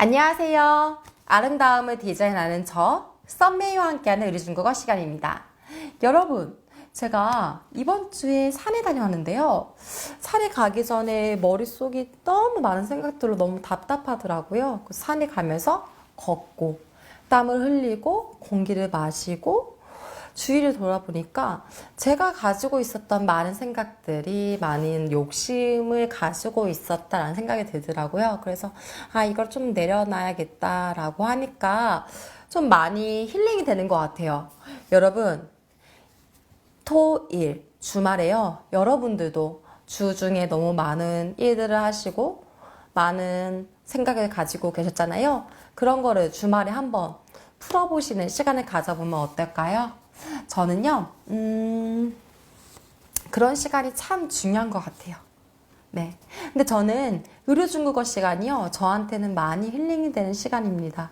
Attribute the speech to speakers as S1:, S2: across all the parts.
S1: 안녕하세요. 아름다움을 디자인하는 저 썸메이와 함께하는 의리중국어 시간입니다. 여러분, 제가 이번 주에 산에 다녀왔는데요. 산에 가기 전에 머릿속이 너무 많은 생각들로 너무 답답하더라고요. 그 산에 가면서 걷고, 땀을 흘리고, 공기를 마시고, 주위를 돌아보니까 제가 가지고 있었던 많은 생각들이 많은 욕심을 가지고 있었다라는 생각이 들더라고요. 그래서 아, 이걸 좀 내려놔야겠다라고 하니까 좀 많이 힐링이 되는 것 같아요. 여러분, 토일, 주말에요. 여러분들도 주 중에 너무 많은 일들을 하시고 많은 생각을 가지고 계셨잖아요. 그런 거를 주말에 한번 풀어보시는 시간을 가져보면 어떨까요? 저는요, 음, 그런 시간이 참 중요한 것 같아요. 네. 근데 저는 의료 중국어 시간이요, 저한테는 많이 힐링이 되는 시간입니다.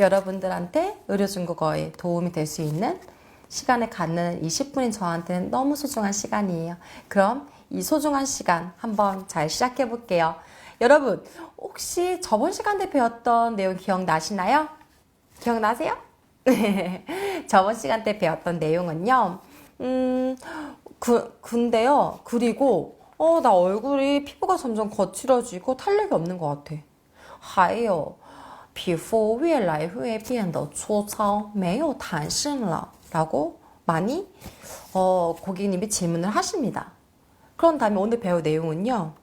S1: 여러분들한테 의료 중국어에 도움이 될 수 있는 시간을 갖는 20분이 저한테는 너무 소중한 시간이에요. 그럼 이 소중한 시간 한번 잘 시작해 볼게요. 여러분, 혹시 저번 시간에 배웠던 내용 기억나시나요? 기억나세요? 저번 시간 때 배웠던 내용은요, 음, 그, 근데요, 그리고, 어, 나 얼굴이 피부가 점점 거칠어지고 탄력이 없는 것 같아. 还有皮肤越来越变得粗糙没有弹性了 라고 많이 어, 고객님이 질문을 하십니다. 그런 다음에 오늘 배울 내용은요.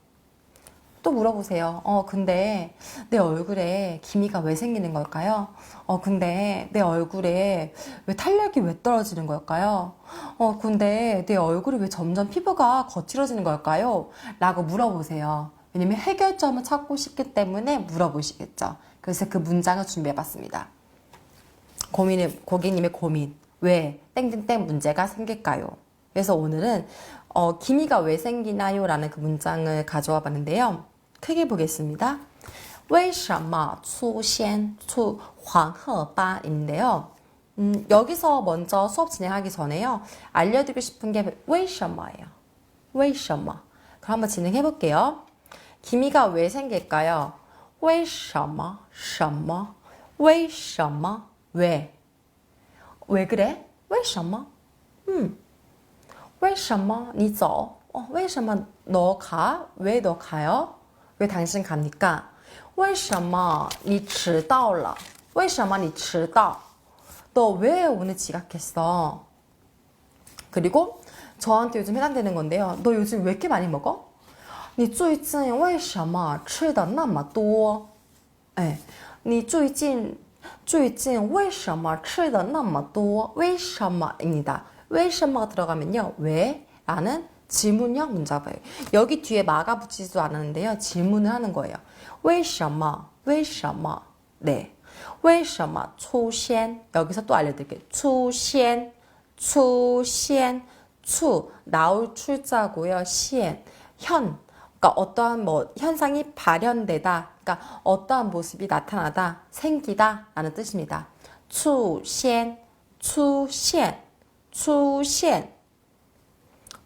S1: 또 물어보세요. 어, 근데 내 얼굴에 기미가 왜 생기는 걸까요? 어, 근데 내 얼굴에 왜 탄력이 왜 떨어지는 걸까요? 어, 근데 내 얼굴이 왜 점점 피부가 거칠어지는 걸까요? 라고 물어보세요. 왜냐면 해결점을 찾고 싶기 때문에 물어보시겠죠. 그래서 그 문장을 준비해 봤습니다. 고민의, 고객님의 고민. 왜 땡땡땡 문제가 생길까요? 그래서 오늘은 어, 기미가 왜 생기나요? 라는 그 문장을 가져와 봤는데요. 크게 보겠습니다. 为什么出现出黄褐斑인데요 음, 여기서 먼저 수업 진행하기 전에요. 알려드리고 싶은 게为什么예요. 为什么? 그럼 한번 진행해 볼게요. 기미가 왜 생길까요? 为什么?什么?为什么?왜? 왜 그래? 为什么? 음. 为什么你走? 어, 为什么너 가? 왜 너 가요? 왜 당신 갑니까? 为什么你迟到了?为什么你迟到? 너 왜 오늘 지각했어? 그리고 저한테 요즘 해당되는 건데요. 너 요즘 왜 이렇게 많이 먹어? 你最近为什么吃的那么多?哎,你最近最近为什么吃的那么多?为什么입니다. 为什么들어가면요. 왜? 라는 질문형 문자예요. 여기 뒤에 마가 붙이지도 않았는데요. 질문을 하는 거예요. 为什么?为什么? 네. 为什么出现? 여기서 또 알려드릴게요. 出现,出现,出 나올 출자고요. 现 현 그러니까 어떠한 뭐 현상이 발현되다. 그러니까 어떠한 모습이 나타나다, 생기다 라는 뜻입니다. 出现,出现,出现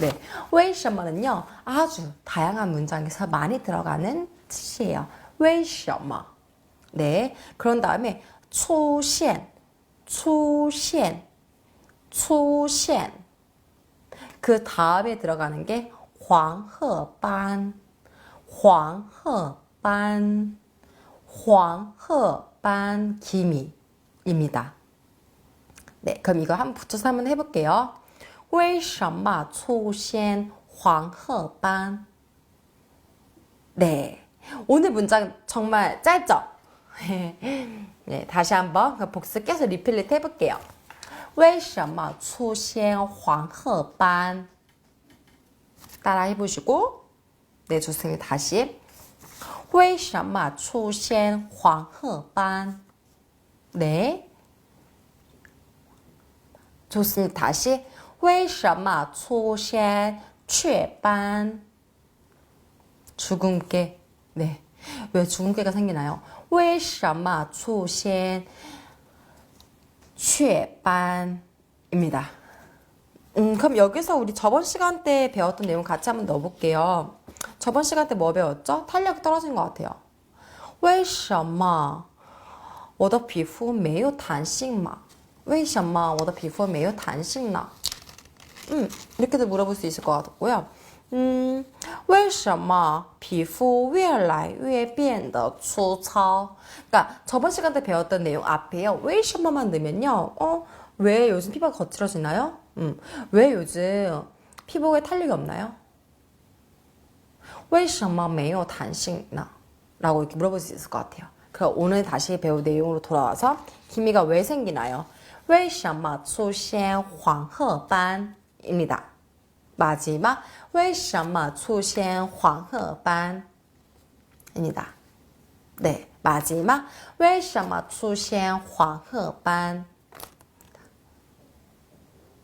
S1: 네. 为什么는요 아주 다양한 문장에서 많이 들어가는 뜻이에요. 为什么? 네. 그런 다음에 出现,出现,出现. 그 다음에 들어가는 게 黄褐斑,黄褐斑,黄褐斑 기미입니다. 네, 그럼 이거 한번 붙여서 한번 해볼게요. 为什么出现黄褐斑? 네, 오늘 문장 정말 짧죠? 네, 다시 한번 그 복습 계속 리필릿 해볼게요. 为什么出现黄褐斑? 따라 해보시고, 네, 좋습니다. 다시. 为什么出现黄褐斑? 네. 좋습니다. 다시. 为什么出现雀斑? 주근깨. 네. 왜 주근깨가 생기나요? 为什么出现雀斑? 입니다. 음, 그럼 여기서 우리 저번 시간 때 배웠던 내용 같이 한번 넣어볼게요. 저번 시간 때 뭐 배웠죠? 탄력이 떨어진 것 같아요. 为什么我的皮肤没有弹性嘛?为什么我的皮肤没有弹性呢? 음, 이렇게도 물어볼 수 있을 것 같고요. 음, 为什么皮肤越来越变得粗糙? 그러니까 저번 시간 때 배웠던 내용 앞에요. 为什么만 넣으면요. 어, 왜 요즘 피부가 거칠어지나요? 음, 왜 요즘 피부에 탄력이 없나요? 为什么没有弹性呢? 라고 이렇게 물어볼 수 있을 것 같아요. 그럼 오늘 다시 배운 내용으로 돌아와서 기미가 왜 생기나요? 为什么出现黄褐斑? 입니다. 마지막 为什么出现黄褐斑? 입니다. 네, 마지막 为什么出现黄褐斑?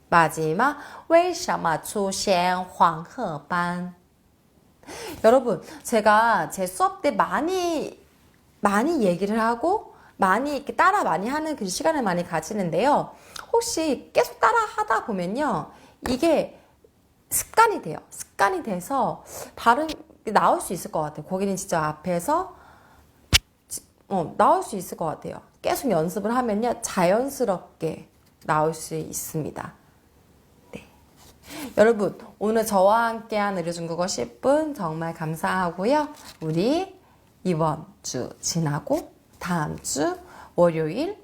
S1: 마지막 为什么出现黄褐斑? 여러분, 제가 제 수업 때 많이 많이 얘기를 하고 많이 이렇게 따라 많이 하는 그 시간을 많이 가지는데요. 혹시 계속 따라 하다 보면요. 이게 습관이 돼요. 습관이 돼서 발음 나올 수 있을 것 같아요. 거기는 진짜 앞에서 어, 나올 수 있을 것 같아요. 계속 연습을 하면요. 자연스럽게 나올 수 있습니다. 네. 여러분, 오늘 저와 함께한 의료중국어 10분 정말 감사하고요. 우리 이번 주 지나고 다음 주 월요일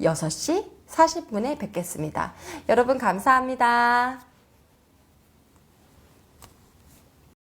S1: 6시 40분에 뵙겠습니다. 여러분 감사합니다.